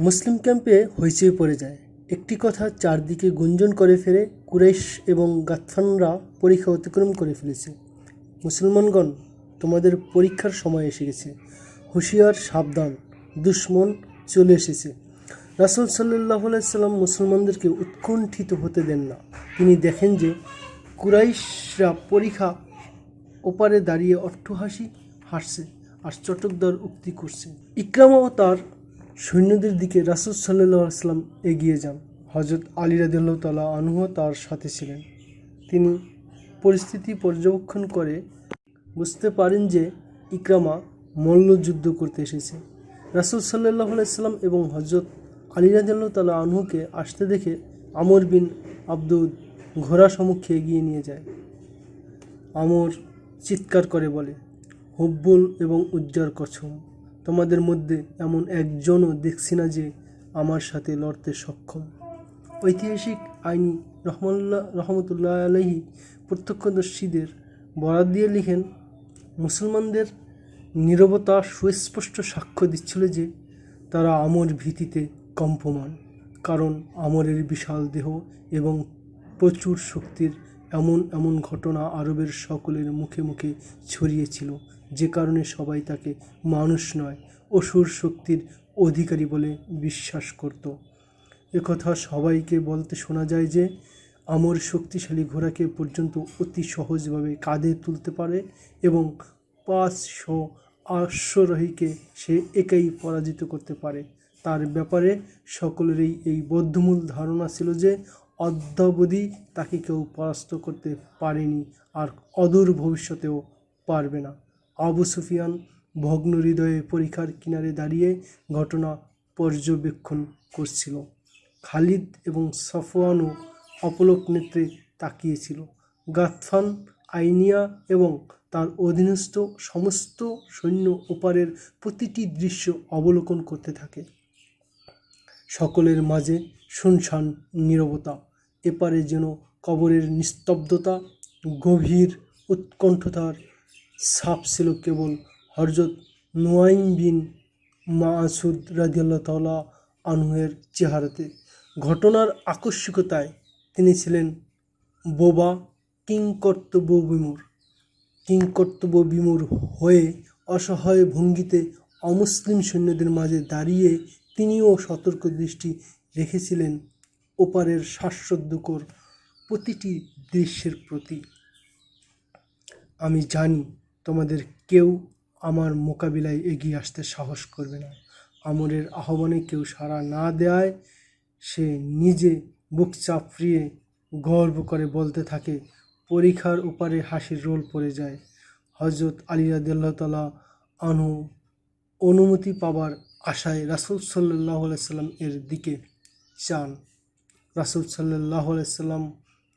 মুসলিম ক্যাম্পে হইচই পড়ে যায়। একটি কথা চারদিকে গুঞ্জন করে ফেরে কুরাইশ এবং গাতফানরা পরীক্ষা অতিক্রম করে ফেলেছে। মুসলমানগণ, তোমাদের পরীক্ষার সময় এসে গেছে। হুঁশিয়ার, সাবধান, দুশ্মন চলে এসেছে। রাসুল সাল্লাহ সাল্লাম মুসলমানদেরকে উৎকণ্ঠিত হতে দেন না। তিনি দেখেন যে কুরাইশরা পরীক্ষা ওপারে দাঁড়িয়ে অট্টহাসি হাসছে আর চটকদার উক্তি করছে। ইকরামাও তার সৈন্যদের দিকে রাসুল সাল্লাহ আসলাম এগিয়ে যান। হজরত আলী রাদিল্লাহ তালা আনুহ তার সাথে ছিলেন। তিনি পরিস্থিতি পর্যবেক্ষণ করে বুঝতে পারেন যে ইকরামা মল্লযুদ্ধ করতে এসেছে। রাসুল সাল্লাহ আলাইসাল্লাম এবং হজরত আলী রাদিল্লাহ তালা আনহুকে আসতে দেখে আমর বিন আব্দুদ ঘোড়া সম্মুখে এগিয়ে নিয়ে যায়। আমর চিৎকার করে বলে, হুব্বুল এবং উজ্জার কছম তোমাদের মধ্যে এমন একজনও দেখছি না যে আমার সাথে লড়তে সক্ষম। ঐতিহাসিক আইনি রহমাল্লাহ রহমতুল্লাহ আলহী প্রত্যক্ষদর্শীদের বরাদ দিয়ে লিখেন, মুসলমানদের নীরবতা সুস্পষ্ট সাক্ষ্য দিচ্ছিল যে তারা আমর ভীতিতে কম্পমান, কারণ আমরের বিশাল দেহ এবং প্রচুর শক্তির এমন এমন ঘটনা আরবের সকলের মুখে মুখে ছড়িয়েছিল। যে কারণে সবাই তাকে মানুষ নয়, অসুর শক্তির অধিকারী বলে বিশ্বাস করত। একথা সবাইকে বলতে শোনা যায় যে, আমর শক্তিশালী ঘোড়াকে পর্যন্ত অতি সহজভাবে কাঁধে তুলতে পারে এবং পাঁচশো অশ্বরোহীকে সে একাই পরাজিত করতে পারে। তার ব্যাপারে সকলেরই এই বদ্ধমূল ধারণা ছিল যে, অদ্যাবধি তাকে কেউ পরাস্ত করতে পারেনি আর অদূর ভবিষ্যতেও পারবে না। আবু সুফিয়ান ভগ্ন হৃদয়ে পরীক্ষার কিনারে দাঁড়িয়ে ঘটনা পর্যবেক্ষণ করছিল। খালিদ এবং সফওয়ানও অপলক নেত্রে তাকিয়েছিল। গাতফান, আইনিয়া এবং তার অধীনস্থ সমস্ত সৈন্য ওপারের প্রতিটি দৃশ্য অবলোকন করতে থাকে। সকলের মাঝে শুনশান, নীরবতা, এপারে যেন কবরের নিস্তব্ধতা, গভীর উৎকণ্ঠতার ছাপ ছিল কেবল হরজত নোয়াইম বিন মাসুদ রাজিয়াল্লাহ তালা আনহুয়ের চেহারাতে। ঘটনার আকস্মিকতায় তিনি ছিলেন বোবা কিংকর্তব্য বিমূর কিংকর্তব্য বিমূর হয়ে অসহায় ভঙ্গিতে অমুসলিম সৈন্যদের মাঝে দাঁড়িয়ে তিনিও সতর্ক দৃষ্টি রেখেছিলেন ওপারের শ্বাসরুদ্ধকর প্রতিটি দৃশ্যের প্রতি। আমি জানি তোমাদের কেউ আমার মোকাবিলায় এগিয়ে আসতে সাহস করবে না। আমরের আহ্বানে কেউ সাড়া না দেয় সে নিজে বুক চাপড়িয়ে গর্ব করে বলতে থাকে, পরীক্ষার ওপারে হাসির রোল পড়ে যায়। হজরত আলী রাদিল্লাহ তালা আনু অনুমতি পাবার আশায় রাসুল সাল্লাহ সাল্লাম এর দিকে চান। রাসুল সাল্লাহ সাল্লাম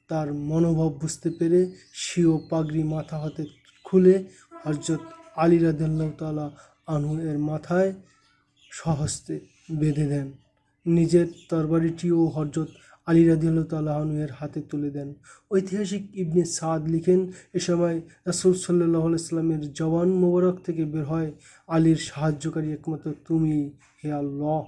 তার মনোভাব বুঝতে পেরে স্বীয় পাগড়ি মাথা হতে খুলে হজরত আলী রাদিল্লাহ তালা এর মাথায় সহস্তে বেঁধে দেন। নিজের তরবারিটিও হজরত আলী রাদিল্লাহ তালাহনু এর হাতে তুলে দেন। ঐতিহাসিক ইবনে সাদ লিখেন, এ সময় রাসুল সাল্লাহ সাল্লামের জওয়ান মোবারক থেকে বের হয়, আলীর সাহায্যকারী একমাত্র তুমি, হে আল্লাহ।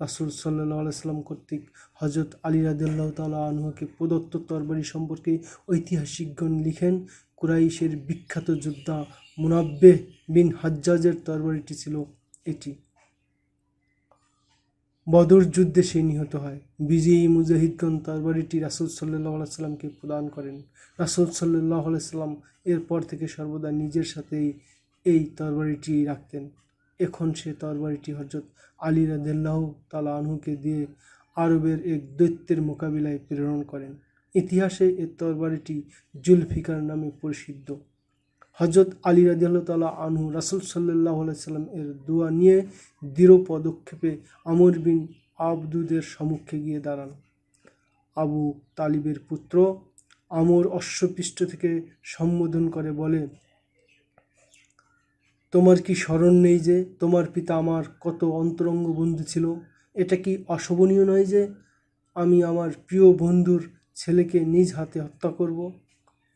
রাসুল সাল্লাহ সাল্লাম কর্তৃক হজরত আলী রাদিল্লাহ তালা আনহুকে প্রদত্ত তরবারি সম্পর্কে ঐতিহাসিকগণ লিখেন কুরাইশের বিখ্যাত যোদ্ধা মুনাব্বে বিন হাজ্জাজের তরবারিটি ছিল এটি। বদর যুদ্ধে সে নিহত হয়। বিজয়ী মুজাহিদগণ তরবারিটি রাসুল সাল্লাহ সাল্লামকে প্রদান করেন। রাসুল সাল্লাহ সাল্লাম এরপর থেকে সর্বদা নিজের সাথেই এই তরবারিটি রাখতেন। এখন সে তরবারিটি হজরত আলী রাদেল্লাহ তালা আনহুকে দিয়ে আরবের এক দৈত্যের মোকাবিলায় প্রেরণ করেন। ইতিহাসে এ তরবারিটি জুলফিকার নামে প্রসিদ্ধ। হজরত আলী রাজিয়াল্লাহ আনহু রাসুল সাল্লাহ সাল্লাম এর দোয়া নিয়ে দৃঢ় পদক্ষেপে আমর বিন আবদুদের সম্মুখে গিয়ে দাঁড়ান। আবু তালিবের পুত্র আমর অশ্বপৃষ্ঠ থেকে সম্বোধন করে বলে, তোমার কি স্মরণ নেই যে তোমার পিতা আমার কত অন্তরঙ্গ বন্ধু ছিল? এটা কি অশোভনীয় নয় যে আমি আমার প্রিয় বন্ধুর ছেলেকে নিজ হাতে হত্যা করব।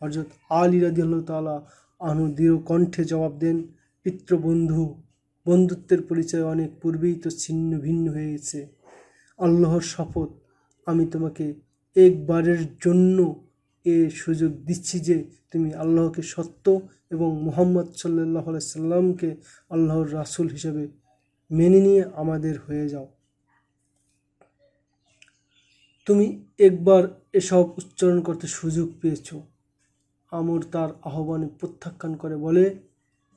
হজরত আলী রাজিয়াল্লাহ তালা আনু দৃঢ় কণ্ঠে জবাব দেন পিতৃবন্ধু বন্ধুত্বের পরিচয় অনেক পূর্বেই তো ছিন্ন ভিন্ন হয়ে গেছে আল্লাহর শপথ, আমি তোমাকে একবারের জন্য এ সুযোগ দিচ্ছি যে তুমি আল্লাহকে সত্য এবং মোহাম্মদ সাল্লাহ সাল্লামকে আল্লাহর রাসূল হিসেবে মেনে নিয়ে আমাদের হয়ে যাও। তুমি একবার এসব উচ্চারণ করতে সুযোগ পেয়েছ। আমর তার আহ্বানে প্রত্যাখ্যান করে বলে,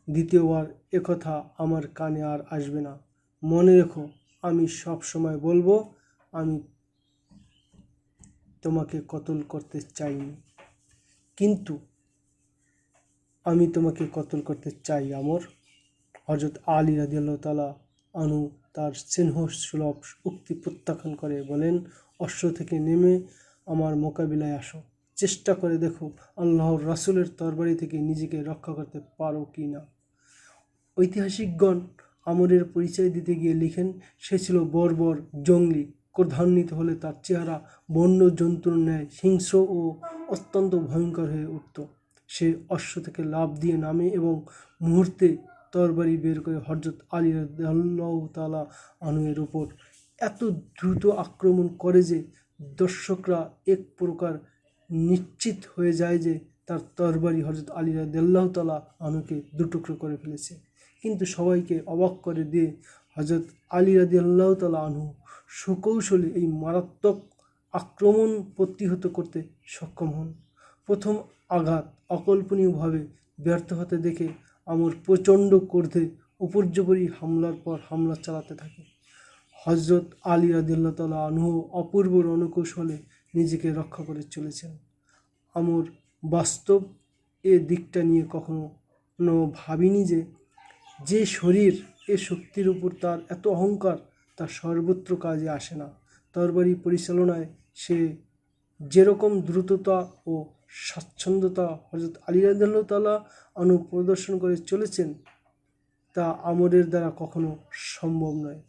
দ্বিতীয়বার একথা আমার কানে আর আসবে না। মনে রেখো, আমি সব সময় বলব, আমি তোমাকে কতল করতে চাইনি। কিন্তু আমি তোমাকে কতল করতে চাই, আমর। হজরত আলী রাদিয়াল্লাহু তাআলা আনু তার স্নেহ সুলভ উক্তি প্রত্যাখ্যান করে বলেন, অশ্ব থেকে নেমে আমার মোকাবিলায় আসো। চেষ্টা করে দেখো আল্লাহর রাসূলের তরবারি থেকে নিজেকে রক্ষা করতে পারো কি না। ঐতিহাসিকগণ আমরের পরিচয় দিতে গিয়ে লিখেন, সে ছিল বর্বর জঙ্গলি, ক্রধান্বিত হলে তার চেহারা বন্য জন্তুর ন্যায় হিংস্র ও অত্যন্ত ভয়ঙ্কর হয়ে উঠত। সে অশ্ব থেকে লাফ দিয়ে নামে এবং মুহূর্তে তরবারি বের করে হজরত আলী তালা আনুয়ের ওপর এত দ্রুত আক্রমণ করে যে দর্শকরা এক প্রকার নিশ্চিত হয়ে যায় যে তার তরবারি হজরত আলী রাদিয়াল্লাহু তালা আনুকে দুটুকরো করে ফেলেছে। কিন্তু সবাইকে অবাক করে দিয়ে হজরত আলী রাদিয়াল্লাহু তালা আনহু সুকৌশলে এই মারাত্মক আক্রমণ প্রতিহত করতে সক্ষম হন। প্রথম আঘাত অকল্পনীয়ভাবে ব্যর্থ হতে দেখে আমর প্রচণ্ড ক্রোধে উপর্যপরি হামলার পর হামলা চালাতে থাকে। হজরত আলী রাদিল্লা তালা আনহু অপূর্ব রণকৌশলে নিজেকে রক্ষা করে চলেছেন। আমর বাস্তব এ দিকটা নিয়ে কখনো ভাবিনি যে যে শরীর এ শক্তির উপর তার এত অহংকার তার সর্বত্র কাজে আসে না। তরবারি পরিচালনায় সে যেরকম দ্রুততা ও স্বাচ্ছন্দ্যতা হজরত আলী রাদিল্লাহ তালা আনু প্রদর্শন করে চলেছেন, তা আমরের দ্বারা কখনো সম্ভব নয়।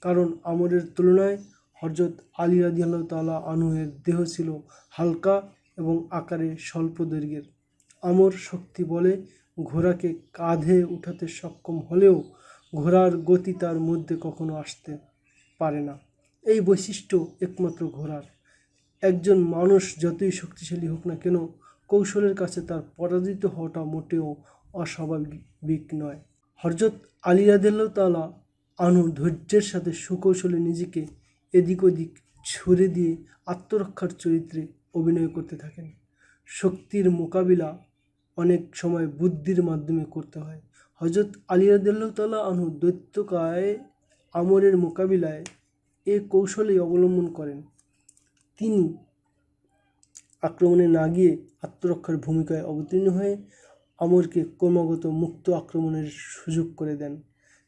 কারণ আমরের তুলনায় হজরত আলী রাদিয়াল্লাহ তালা আনুহের দেহ ছিল হালকা এবং আকারে স্বল্প দৈর্ঘ্যের। আমর শক্তি বলে ঘোড়াকে কাঁধে উঠাতে সক্ষম হলেও ঘোড়ার গতি তার মধ্যে কখনো আসতে পারে না। এই বৈশিষ্ট্য একমাত্র ঘোড়ার। একজন মানুষ যতই শক্তিশালী হোক না কেন, কৌশলের কাছে তার পরাজিত হওয়াটা মোটেও অস্বাভাবিক নয়। হরজত আলী তালা ধৈর্যের সাথে সুকৌশলে নিজেকে এদিক ওদিক ছুড়ে দিয়ে আত্মরক্ষার চরিত্রে অভিনয় করতে থাকেন। শক্তির মোকাবিলা অনেক সময় বুদ্ধির মাধ্যমে করতে হয়। হজরত আলী আনু দৈত্যকায় আমরের মোকাবিলায় এ কৌশলেই অবলম্বন করেন। তিনি আক্রমণে না গিয়ে আত্মরক্ষার ভূমিকায় অবতীর্ণ হয়ে আমরকে ক্রমাগত মুক্ত আক্রমণের সুযোগ করে দেন,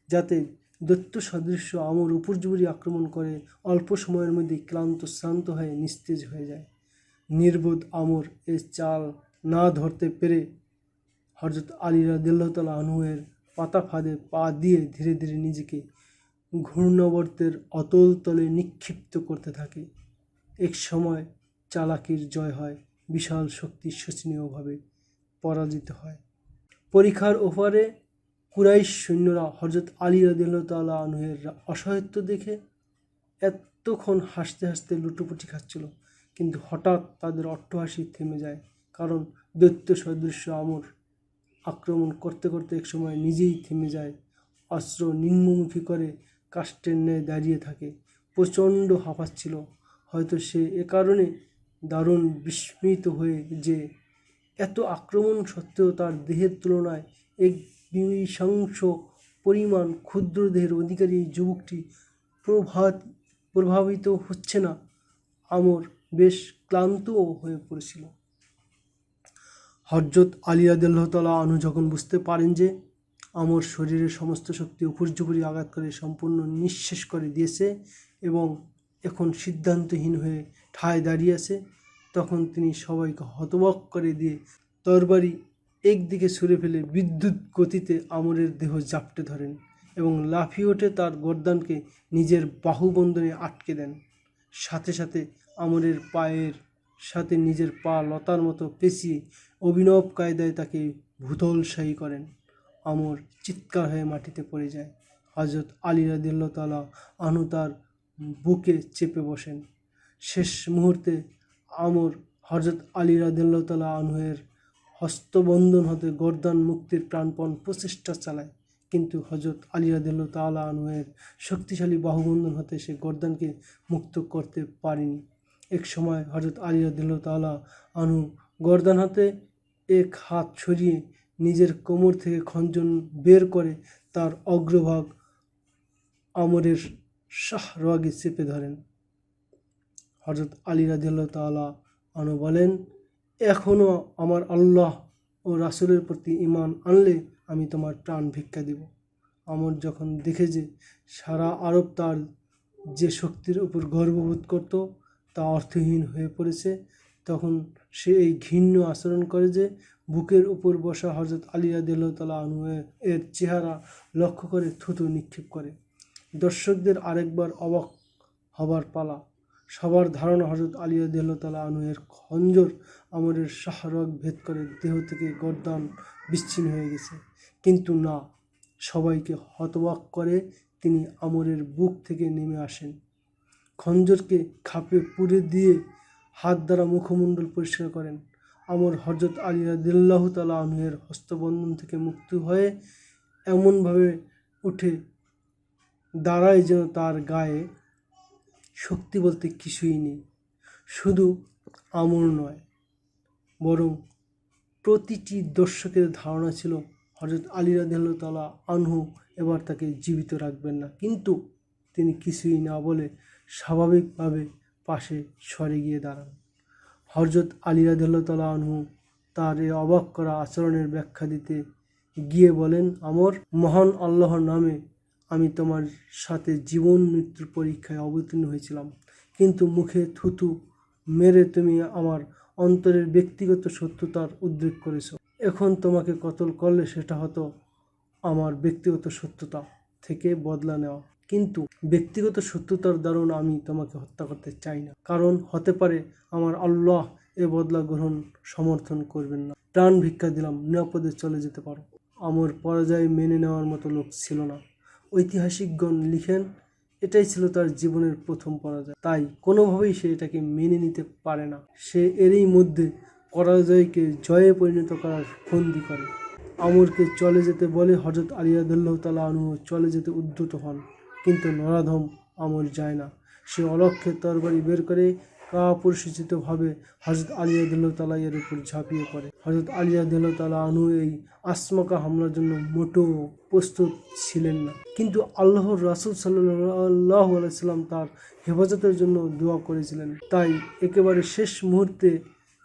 যাতে দৈত্য সদৃশ্য আমর উপর্যুপরি আক্রমণ করে, অল্প সময়ের মধ্যে ক্লান্ত, শ্রান্ত হয়ে নিস্তেজ হয়ে যায়। নির্বোধ আমর এ চাল না ধরতে পেরে হজরত আলীরা রাদিল্লাহ তালা আনহুয়ের পাতা ফাঁদে পা দিয়ে ধীরে ধীরে নিজেকে ঘূর্ণাবর্তের অতল তলে নিক্ষিপ্ত করতে থাকে। এক সময় চালাকির জয় হয়, বিশাল শক্তি শোচনীয়ভাবে পরাজিত হয়। পরীক্ষার ওপারে কুরাইশ সৈন্যরা হজরত আলী তাল্লাহ আনহের অসহায়ত্ব দেখে এতক্ষণ হাসতে হাসতে লুটোপুটি খাচ্ছিল। কিন্তু হঠাৎ তাদের অট্টহাসি থেমে যায়। কারণ দৈত্য সদৃশ্য আমর আক্রমণ করতে করতে একসময় নিজেই থেমে যায়। অস্ত্র নিম্নমুখী করে কাষ্টের ন্যায় দাঁড়িয়ে থাকে। প্রচণ্ড হাঁপাচ্ছিল হয়তো সে এ কারণে দারুণ বিস্মিত হয়ে যে এত আক্রমণ সত্ত্বেও তার দেহের তুলনায় এক বিশংস পরিমাণ ক্ষুদ্র দেহের অধিকারী যুবকটি প্রভাত প্রভাবিত হচ্ছে না। আমর বেশ ক্লান্তও হয়ে পড়েছিল। হজরত আলী আদাল্লাহ তালা আনু যখন বুঝতে পারেন যে আমর শরীরের সমস্ত শক্তি উপর্যুপরি আঘাত করে সম্পূর্ণ নিঃশেষ করে দিয়েছে এবং এখন সিদ্ধান্তহীন হয়ে ঠায় দাঁড়িয়ে আছে, তখন তিনি সবাইকে হতবাক করে দিয়ে তরবারি একদিকে ছুঁড়ে ফেলে বিদ্যুৎ গতিতে আমরের দেহ জাপটে ধরেন এবং লাফিয়ে ওঠে তার গর্দানকে নিজের বাহুবন্ধনে আটকে দেন। সাথে সাথে আমরের পায়ের সাথে নিজের পা লতার মতো পেঁচিয়ে অভিনব কায়দায় তাকে ভূতলশায়ী করেন। আমর চিৎকার হয়ে মাটিতে পড়ে যায়। হজরত আলী রাদিল্লা তালা আনু তার বুকে চেপে বসেন। শেষ মুহূর্তে আমর হজরত আলী রাদিল্লাহ তালা আনহের হস্তবন্ধন হতে গর্দান মুক্তির প্রাণপণ প্রচেষ্টা চালায়। কিন্তু হজরত আলী রাদিল্লাহ তালা আনহের শক্তিশালী বাহুবন্ধন হতে সে গর্দানকে মুক্ত করতে পারেনি। এক সময় হজরত আলী রাদিল্লাহ তালা আনহু গর্দান হাতে এক হাত সরিয়ে নিজের কোমর থেকে খঞ্জন বের করে তার অগ্রভাগ আমরের শাহরাগে চেপে ধরেন। হজরত আলী রাদিল্লাহ তালা আনু বলেন এখনও আমার আল্লাহ ও রাসুলের প্রতি ঈমান আনলে আমি তোমার প্রাণ ভিক্ষা দিব। আমর যখন দেখে যে সারা আরব তার যে শক্তির উপর গর্ববোধ করত, তা অর্থহীন হয়ে পড়েছে, তখন সে এই ঘৃণ্য আচরণ করে যে বুকের উপর বসা হজরত আলী রাদিল্লাহ তালা আনু এর চেহারা লক্ষ্য করে থুতু নিক্ষেপ করে। দর্শকদের আরেকবার অবাক হবার পালা। সবার ধারণা হজরত আলী আদিল্লাহ তালা আনুয়ের খঞ্জর আমরের শাহরগ ভেদ করে দেহ থেকে গর্দান বিচ্ছিন্ন হয়ে গেছে। কিন্তু না, সবাইকে হতবাক করে তিনি আমরের বুক থেকে নেমে আসেন। খঞ্জরকে খাপে পুড়ে দিয়ে হাত দ্বারা মুখমণ্ডল পরিষ্কার করেন। আমর হজরত আলী রাদিল্লাহ তালা আনুয়ের হস্তবন্ধন থেকে মুক্ত হয়ে এমনভাবে উঠে দাঁড়ায় যেন তার গায়ে শক্তি বলতে কিছুই নেই। শুধু আমর নয়, বরং প্রতিটি দর্শকের ধারণা ছিল হজরত আলী রাদিল্লাহ তালা আনহু এবার তাকে জীবিত রাখবেন না। কিন্তু তিনি কিছুই না বলে স্বাভাবিকভাবে পাশে সরে গিয়ে দাঁড়ান। হজরত আলী রাদিল্লাহ আনহু তার এ অবাক করা আচরণের ব্যাখ্যা দিতে গিয়ে বলেন, আমর, মহান আল্লাহর নামে আমি তোমার সাথে জীবন মৃত্যুর পরীক্ষায় অবতীর্ণ হয়েছিলাম। কিন্তু মুখে থুতু মেরে তুমি আমার অন্তরের ব্যক্তিগত সত্যতার উদ্রেক করেছ। এখন তোমাকে কতল করলে সেটা হতো আমার ব্যক্তিগত সত্যতা থেকে বদলা নেওয়া। কিন্তু ব্যক্তিগত সত্যতার দারুণ আমি তোমাকে হত্যা করতে চাই না। কারণ হতে পারে আমার আল্লাহ এ বদলা গ্রহণ সমর্থন করবেন না। প্রাণ ভিক্ষা দিলাম, নিরাপদে চলে যেতে পারো। আমার পরাজয় মেনে নেওয়ার মতো লোক ছিল না। ঐতিহাসিকগণ লিখেন, এটাই ছিল তার জীবনের প্রথম পরাজয়। তাই কোনোভাবেই সে এটাকে মেনে নিতে পারে না। সে এরই মধ্যে পরাজয়কে জয়ে পরিণত করার ফন্দি করে। আমরকে চলে যেতে বলে হজরত আলিয়াদুল্লাহ তালা আনু চলে যেতে উদ্যত হন। কিন্তু নরাধম আমর যায় না। সে অলক্ষে তরবারি বের করে কাপরিচিতভাবে হজরত আলিয়াদুল্লাহ তালা এর উপর ঝাঁপিয়ে পড়ে। হজরত আলিয়াদুল্লাহ তালা আনু এই আসমকা হামলার জন্য মোটেও প্রস্তুত ছিলেন না। কিন্তু আল্লাহর রাসুল সাল্লাহ আলাইসাল্লাম তার হেফাজতের জন্য দোয়া করেছিলেন। তাই একেবারে শেষ মুহূর্তে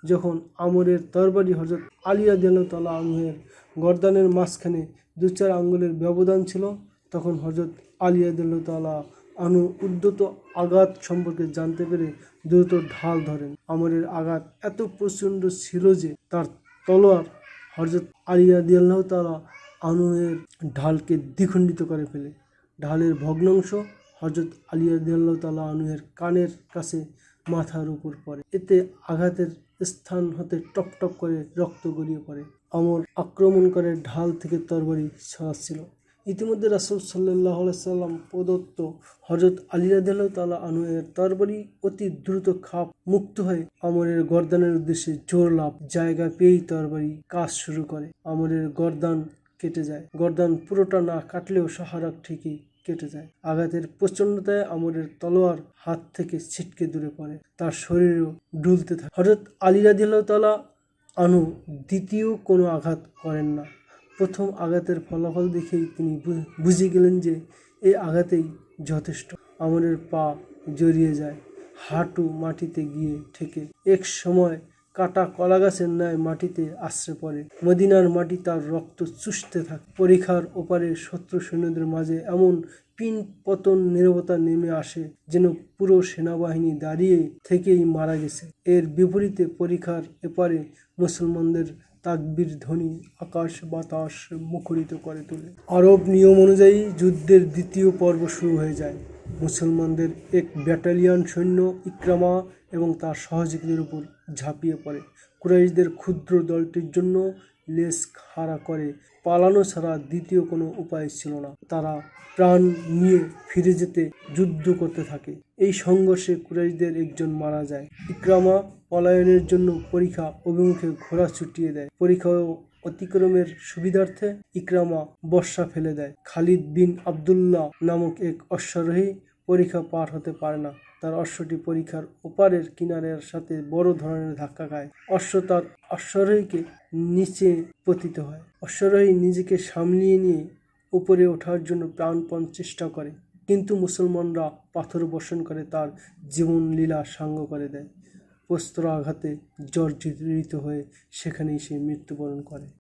যখন আমরের তরবারি হজরত আলিয়া দিল তালা আনহের গর্দানের মাঝখানে দু চার আঙ্গুলের ব্যবধান ছিল, তখন হজরত আলিয়া দিল তালা আনু উদ্যত আঘাত সম্পর্কে জানতে পেরে দ্রুত ঢাল ধরেন। আমরের আঘাত এত প্রচণ্ড ছিল যে তার তলোয়ার হজরত আলিয়া দিয়াল্লাহ তালা আনুয়ের ঢালকে দ্বিখণ্ডিত করে ফেলে। ঢালের ভগ্নাংশ হজরত আলিয়া দিয়াল্লাহ তালা আনুয়ের কানের কাছে মাথার উপর পড়ে। এতে আঘাতের স্থান হতে টপ টপ করে রক্ত গড়িয়ে পড়ে। আমর আক্রমণ করে ঢাল থেকে তরবারি ছড়াচ্ছিল। ইতিমধ্যে রাসুল সাল্লাহ সাল্লাম প্রদত্ত হজরত আলিরাদিল্লাহ তালা আনুয়ের তরবারি অতি দ্রুত খাপ মুক্ত হয়ে আমরের গর্দানের উদ্দেশ্যে জোর লাভ জায়গা পেয়েই তরবারি কাজ শুরু করে। আমরের গর্দান কেটে যায়। গর্দান পুরোটা না কাটলেও সাহারাক ঠিকই কেটে যায়। আঘাতের প্রচণ্ডতায় আমরের তলোয়ার হাত থেকে ছিটকে দূরে পড়ে। তার শরীরও ডুলতে থাকে। হঠাৎ আলিরাদিল্লাহ তালা আনু দ্বিতীয় কোনো আঘাত করেন না। প্রথম আঘাতের ফলাফল দেখেই তিনি বুঝে গেলেন যে এই আঘাতেই যথেষ্ট। আমরের পা জড়িয়ে যায়, হাঁটু মাটিতে গিয়ে ঠেকে। এক সময় কাটা কলা গাছের ন্যায় মাটিতে আশ্রে পড়ে। মদিনার মাটি তার রক্ত চুষতে থাকে। পরীক্ষার ওপারে শত্রু সৈন্যদের মাঝে এমন পিন পতন নীরবতা নেমে আসে যেন পুরো সেনাবাহিনী দাঁড়িয়ে থেকেই মারা গেছে। এর বিপরীতে পরীক্ষার এপারে মুসলমানদের তাকবীর, ধ্বনি, আকাশ, বাতাস মুখরিত করে তোলে। আরব নিয়ম অনুযায়ী যুদ্ধের দ্বিতীয় পর্ব শুরু হয়ে যায়। মুসলমানদের এক ব্যাটালিয়ন সৈন্য ইকরামা এবং তার সহযোগীদের উপর ঝাঁপিয়ে পড়ে। কুরাইশদের ক্ষুদ্র দলটির জন্য লেস খাড়া করে। পালানো ছাড়া দ্বিতীয় কোনো উপায় ছিল না। তারা প্রাণ নিয়ে ফিরে যেতে যুদ্ধ করতে থাকে। এই সংঘর্ষে কুরাইশদের একজন মারা যায়। ইকরামা পলায়নের জন্য পরীক্ষা অভিমুখে ঘোড়া ছুটিয়ে দেয়। পরীক্ষা অতিক্রমের সুবিধার্থে ইকরামা বর্ষা ফেলে দেয়। খালিদ বিন আবদুল্লাহ নামক এক অশ্বারোহী পরীক্ষা পার হতে পারে না। তার অশ্বটি পরীক্ষার ওপারের কিনারের সাথে বড় ধরনের ধাক্কা খায়। অশ্ব তার অশ্বারোহীকে নিচে পতিত হয়। অশ্বারোহী নিজেকে সামলিয়ে নিয়ে উপরে ওঠার জন্য প্রাণপণ চেষ্টা করে। কিন্তু মুসলমানরা পাথর বর্ষণ করে তার জীবন লীলা সাঙ্গ করে দেয়। প্রস্তর আঘাতে জর্জরিত হয়ে সেখানেই সে মৃত্যুবরণ করে।